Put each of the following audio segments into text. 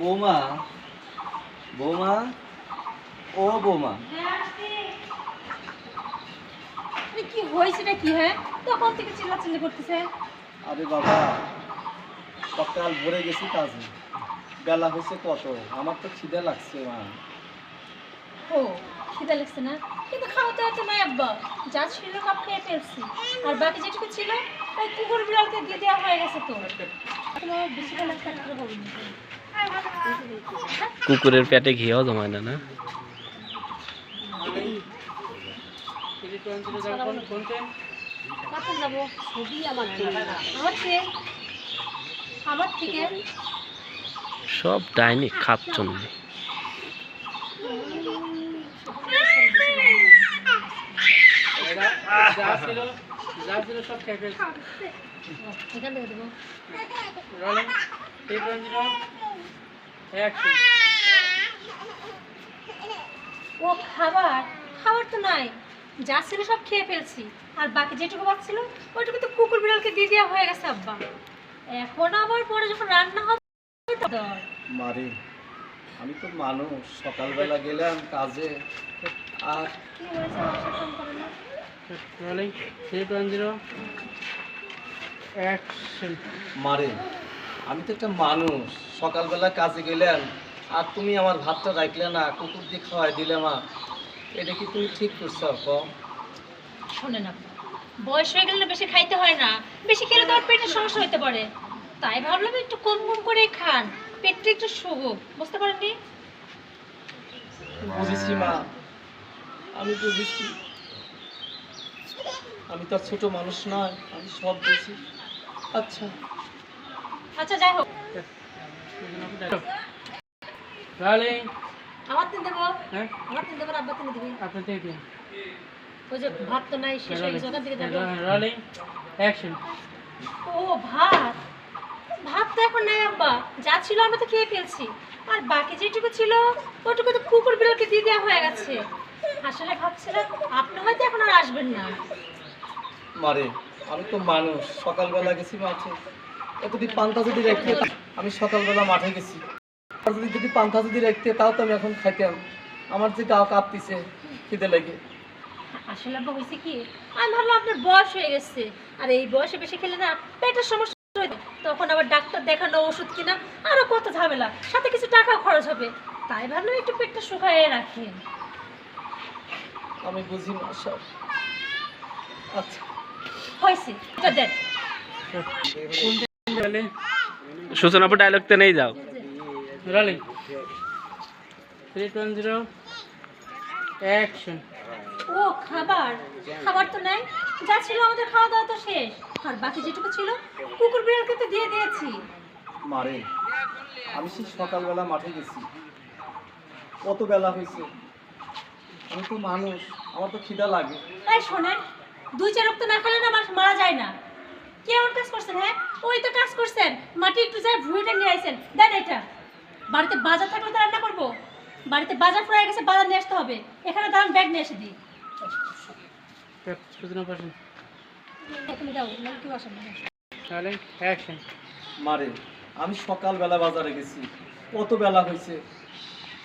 বৌমা বৌমা ও বৌমা। কি হয়েছেটা কি হ্যাঁ? তখন থেকে চিল্লা চিল্লাচিল্লি করতেছে? আরে বাবা সকাল ভরে গেছি কাজে। বেলা হয়েছে কত? আমার তো খিদে লাগছে মা। ও খিদে লাগছে না? কিন্তু খাওয়াতে হচ্ছে না আব্বা। যা ছিল সব খেয়ে ফেলছি। আর বাকি যেটুকু ছিল ওই কুকুর বিড়ালকে দিয়ে দেওয়া হয়ে গেছে তো কোনো বেশি বেলা না। কুকুরের পেটে ঘিও জমায় না না? সব ডাইনি খাচ্ছন যা ছিল যা ছিল সব খেয়ে ফেলছি এখান থেকে দেবো রোলিং থ্রি টোয়েন্টি অ্যাকশন ও খাবার? খাবার তো নাই। যা ছিল সব খেয়ে ফেলছি। আর বাকি যেটুকু বাচ্ছিল ওইটুকু তো কুকুর বিড়ালকে দিয়ে দেওয়া হয়ে গেছে আব্বা। এখন আবার পরে যখন রান্না হবে। মারে আমি তো মানুষ। সকালবেলা গেলাম কাজে। আর কি হয়েছে? আমার সাথে এরকম করে না? মারে আমি তো একটা মানুষ। সকালবেলা কাজে গেলেন আর তুমি আমার ভাতটা রাখলে না কুকুর দিয়ে খাওয়াই দিলে মা এটা কি তুমি ঠিক করছ কম শোনে না বয়স হয়ে গেলে বেশি খাইতে হয় না। বেশি খেলে তো পেটের সমস্যা হতে পারে। তাই ভাবলাম একটু কম কম করে খান। পেটটা একটু শুভ বুঝতে পারেননি? বুঝেছি মা। আমি বুঝেছি। আমি তো ছোট মানুষ নয় আমি সব বুঝি আচ্ছা। আচ্ছা যাই হোক। রোলিং আমার তিন দেবো। হ্যাঁ? আমার তিন দেবো আব্বা তিন দিবি। আপনি থেকে দিন ওই যে ভাত তো নাই শেষ হয়ে গেছে ওখান থেকে যাব। রোলিং অ্যাকশন ও ভাত? ভাত তো এখন নাই আব্বা। যা ছিল আমরা তো খেয়ে ফেলছি। আর বাকি যেটুকু ছিল ওটুকু তো কুকুর বিড়ালকে দিয়ে দেওয়া হয়ে গেছে। আসলে ভাবছিলাম আপনি হয়তো এখন আর আসবেন না। মারে আমি তো মানুষ। সকালবেলা গেছি মাঠে। এতটি পান্তা যদি রাখতে আমি সকালবেলা মাঠে গেছি। যদি যদি পান্তা যদি রাখতে তাও তো আমি এখন খাইতাম। আমার যে গাও কাঁপতিছে খিদে লেগে। আসলে আব্বা হয়েছে কি? আমি ভাবলাম আপনার বয়স হয়ে গেছে। আর এই বয়সে বেশি খেলে না পেটের সমস্যা তখন আবার ডাক্তার দেখানো ওষুধ কিনা আরও কত ঝামেলা। সাথে কিছু টাকাও খরচ হবে। তাই ভাবলাম একটু পেটটা শুকায় রাখেন আমি বুঝি না সব আচ্ছা। হয়েছে। এটা দেন। সূচনা পর ডায়লগ তে নেই যাও। রোলিং। থ্রি টোয়েন্টি অ্যাকশন ও খাবার। খাবার তো নাই। যা ছিল আমাদের খাওয়া দাওয়া তো শেষ। আর বাকি যেটুকু ছিল কুকুর বিড়ালকে তো দিয়ে দিয়েছি। মারে। আমি সেই সকালবেলা মাঠে গেছি। কত বেলা হয়েছে? আমি তো মানুষ। আমার তো খিদা লাগে। তাই শোনেন দুই চার রক্ত না খেলে না মানুষ মারা যায় না। কে কেমন কাজ করছেন হ্যাঁ? ওই তো কাজ করছেন। মাটি একটু যায় ভুঁড়িটা নিয়ে আসেন দেন এটা। বাড়িতে বাজার থাকলে তো রান্না করব। বাড়িতে বাজার পড়ে গেছে বাজার নিয়ে আসতে হবে। এখানে দাঁড়ান ব্যাগ নিয়ে এসে দিই। অ্যাকশন মারে আমি সকালবেলা বাজারে গেছি। কত বেলা হয়েছে?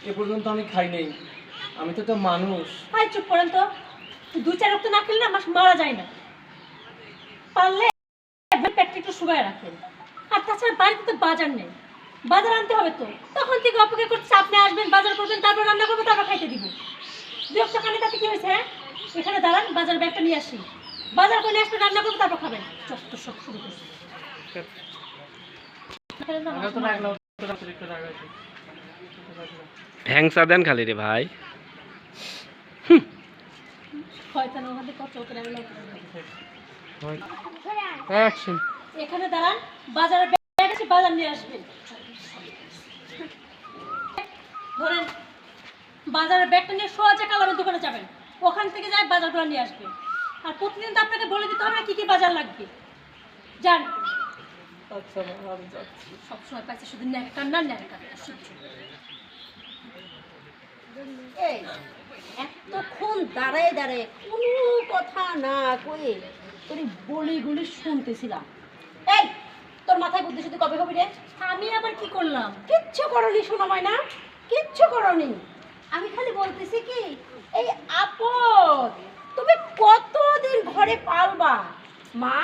এ পর্যন্ত আমি খাই নেই। আমি তো একটা মানুষ। আয় চুপ করেন তো। দুই চার রক্ত না খেলে না মারা যায় না। পারলে পেটটা রাখেন। আর তাছাড়া বাড়িতে তো বাজার নেই। বাজার আনতে হবে তো। তখন থেকে অপেক্ষা করছে আপনি আসবেন বাজার করবেন তারপর রান্না করব তারপর খাইতে দিব। একটা তাতে কি হয়েছে হ্যাঁ? এখানে দাঁড়ান বাজার ব্যাগটা নিয়ে আসি। বাজার করে নিয়ে আসবেন রান্না করব তারপর খাবেন। চত্বর সব শুরু করছি। হ্যাংসা দেন খালি রে ভাই। শয়তান ওখান থেকে কত করে আমি অ্যাকশন এখানে দাঁড়ান বাজারের ব্যাগ আছে বাজার নিয়ে আসবেন। ধরেন বাজারের ব্যাগটা নিয়ে সোজা কালামের দোকানে যাবেন ওখান থেকে যায় বাজারগুলো নিয়ে আসবেন। আর প্রতিদিন তো আপনাকে বলে দিতে হবে না কী কী বাজার লাগবে। যান। আচ্ছা সবসময় পাইছে শুধু ন্যাকার না এতক্ষণ দাঁড়ায় দাঁড়ায় কোনো কথা না কয়ে তোর বলি গুলি শুনতেছিলাম। মাথায় বুদ্ধি শুদ্ধি কবে হবে রে? আমি আবার কি করলাম? কিচ্ছু করনি শোনো না কিচ্ছু করনি। আমি খালি বলতেছি কি এই আপদ তুমি কতদিন ঘরে পালবা? মা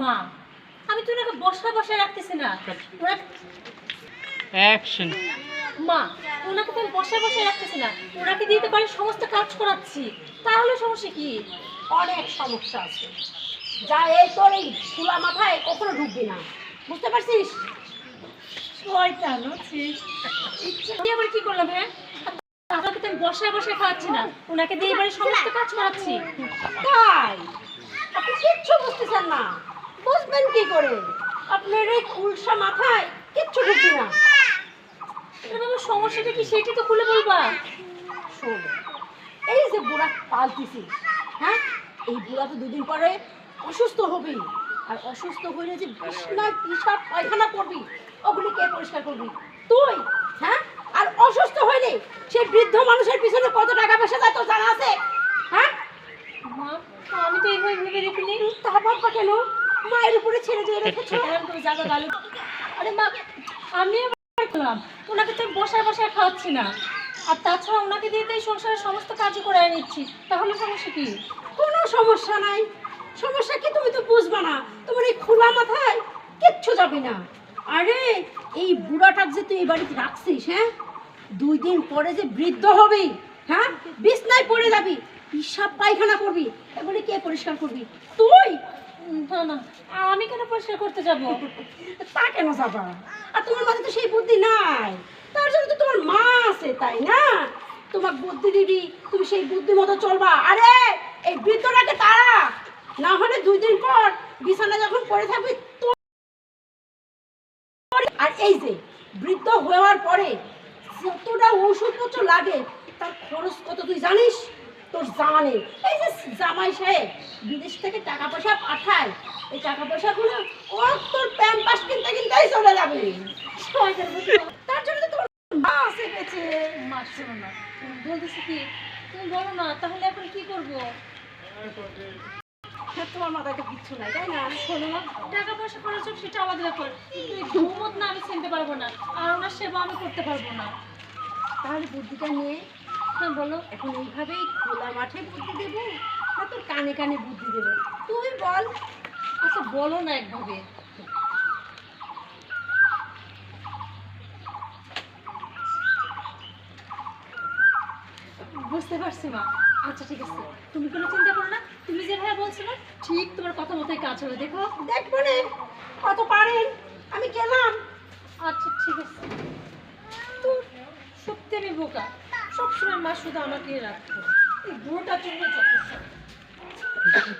মা আমি তো ওনাকে বসায় বসায় রাখতেছি না। ওনাকে অ্যাকশন মা ওনাকে তো আমি বসায় বসায় রাখতেছি না। ওনাকে দিতে পারি সমস্ত কাজ করাচ্ছি। তাহলে সমস্যা কি? অনেক সমস্যা আছে। যা এই তোর এই খোলা মাথায় কখনো ঢুকবি না। বুঝতে পারছিস? কি করলাম হ্যাঁ? বসায় বসায় খাওয়াচ্ছি না। ওনাকে দিয়ে এবারে সমস্ত কাজ করাচ্ছি। তাই? না। বুঝবেন কি করে? আপনার এই কুলসা মাথায় কিচ্ছু না। সমস্যাটা কি তো খুলে এই যে বুড়া হ্যাঁ? এই বুড়া তো দুদিন পরে অসুস্থ হবি আর অসুস্থ হইলে যে বিছনায় পিসাব পায়খানা করবি ওগুলি কে পরিষ্কার করবি। তুই হ্যাঁ? আর অসুস্থ হইলে সে বৃদ্ধ মানুষের পিছনে কত টাকা পয়সা যায় তোর জানা আছে? হ্যাঁ? মা আমি তো এইভাবে ভেবে দেখিনি। তা বাবা কেন? মায়ের উপরে ছেড়ে দিয়ে রেখেছো? করে জায়গা গালু আরে মা আমি আবার করলাম? ওনাকে তো বসায় বসায় খাওয়াচ্ছি না। আর তাছাড়া ওনাকে দিয়ে তো সংসারের সমস্ত কাজই করে নিচ্ছি। তাহলে সমস্যা কি? কোনো সমস্যা নাই। সমস্যা কি তুমি তো বুঝবা না। তোমার এই খোলা মাথায় কিচ্ছু যাবে না। আরে এই বুড়াটাক যে তুই এই বাড়িতে রাখছিস হ্যাঁ? দুই দিন পরে যে বৃদ্ধ হবে হ্যাঁ? বিছনায় পড়ে যাবি পিসাব পায়খানা করবি এগুলি কে পরিষ্কার করবি? তুই? না না আমি কেন পরিষ্কার করতে যাব? তা কেন যাবা? আর তোমার মাঝে তো সেই বুদ্ধি নাই। তার জন্য তো তোমার মা আছে তাই না? তোমার বুদ্ধি দিবি তুমি সেই বুদ্ধি মতো চলবা। আরে এই বৃদ্ধটাকে তারা না হলে দুই দিন পর বিছানা যখন পড়ে থাকবি আর এই যে বৃদ্ধ হওয়ার পরে যতটা ওষুধপত্র লাগে, তার খরচ কত তুই জানিস? তোর জামানে এই যে জামাই সাহেব বিদেশ থেকে টাকা পয়সা পাঠায়, এই টাকা পয়সাগুলো ও তোর প্যাম্পাস কিনতে কিনতেই চলে যাবে। তার জন্য তো তোর মা আছে বেঁচে মা না। বলতেছি কি, তুমি বলো না, তাহলে এখন কি করব? তোমার মাথায় তো নাই, তাই না? শোনো টাকা পয়সা খরচ হোক, সেটা আমাদের ব্যাপার। ঘুমত না, আমি চিনতে পারব না, আর ওনার সেবা আমি করতে পারব না। তাহলে বুদ্ধিটা নিয়ে হ্যাঁ বলো, এখন এইভাবেই খোলা মাঠে বুদ্ধি দেবো, না তোর কানে কানে বুদ্ধি দেবো? তুই বল। আচ্ছা বলো না একভাবে। বুঝতে পারছি মা। আচ্ছা ঠিক আছে। তুমি কোনো চিন্তা করো না তুমি যেভাবে বলছিলে ঠিক তোমার কথা মতোই কাজ হবে দেখো। দেখব না কত পারেন আমি গেলাম। আচ্ছা ঠিক আছে। তো সত্যি আমি বোকা। সবসময় মা শুধু আমাকে রাখতো এই বুড়োটার জন্য যথেষ্ট।